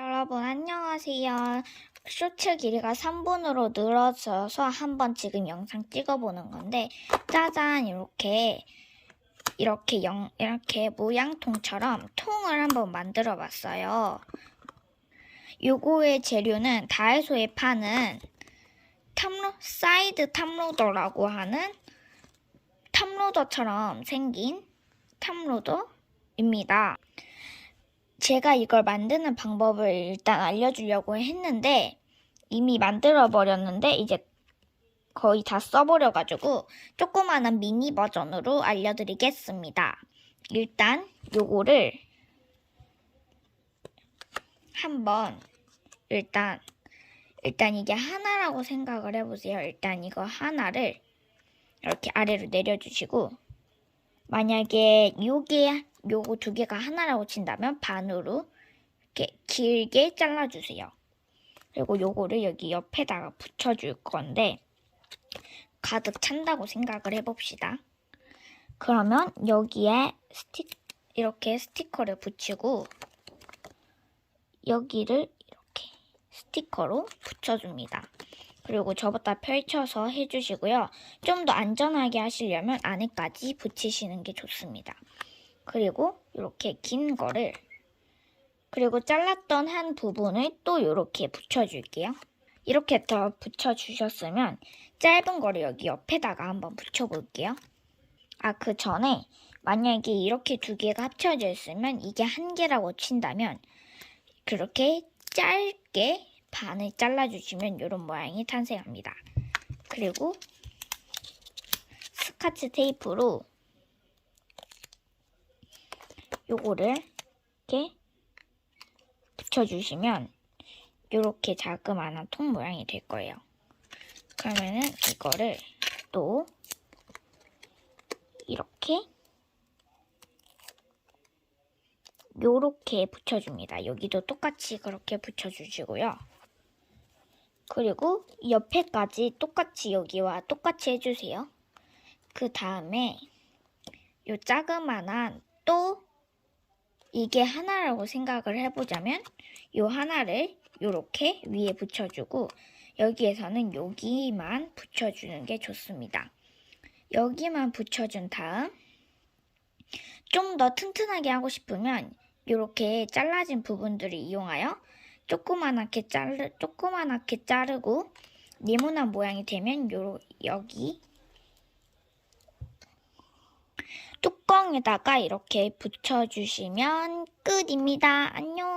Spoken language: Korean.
여러분 안녕하세요. 쇼츠 길이가 3분으로 늘어져서 한번 지금 영상 찍어보는 건데 짜잔 이렇게 이렇게 영 이렇게 모양통처럼 통을 한번 만들어 봤어요. 요거의 재료는 다이소에 파는 탑로 사이드 탑로더라고 하는 탑로더처럼 생긴 탑로더입니다. 제가 이걸 만드는 방법을 일단 알려주려고 했는데 이미 만들어 버렸는데 이제 거의 다 써버려가지고 조그마한 미니 버전으로 알려드리겠습니다. 일단 요거를 한번 일단 일단 이게 하나라고 생각을 해보세요. 일단 이거 하나를 이렇게 아래로 내려주시고 만약에 요게 요거 두 개가 하나라고 친다면 반으로 이렇게 길게 잘라주세요. 그리고 요거를 여기 옆에다가 붙여줄 건데 가득 찬다고 생각을 해봅시다. 그러면 여기에 스틱 이렇게 스티커를 붙이고 여기를 이렇게 스티커로 붙여줍니다. 그리고 저보다 펼쳐서 해주시고요. 좀 더 안전하게 하시려면 안에까지 붙이시는 게 좋습니다. 그리고 이렇게 긴 거를 그리고 잘랐던 한 부분을 또 이렇게 붙여줄게요. 이렇게 더 붙여주셨으면 짧은 거를 여기 옆에다가 한번 붙여볼게요. 아, 그 전에 만약에 이렇게 두 개가 합쳐져 있으면 이게 한 개라고 친다면 그렇게 짧게 반을 잘라주시면 이런 모양이 탄생합니다. 그리고 스카치 테이프로 요거를 이렇게 붙여주시면 이렇게 자그마한 통 모양이 될 거예요. 그러면은 이거를 또 이렇게 요렇게 붙여줍니다. 여기도 똑같이 그렇게 붙여주시고요. 그리고 옆에까지 똑같이 여기와 똑같이 해주세요. 그 다음에 요 자그만한 또 이게 하나라고 생각을 해보자면 요 하나를 요렇게 위에 붙여주고 여기에서는 여기만 붙여주는 게 좋습니다. 여기만 붙여준 다음 좀 더 튼튼하게 하고 싶으면 이렇게 잘라진 부분들을 이용하여 조그만하게 자르 조그만하게 자르고 네모난 모양이 되면 요 여기 뚜껑에다가 이렇게 붙여주시면 끝입니다. 안녕.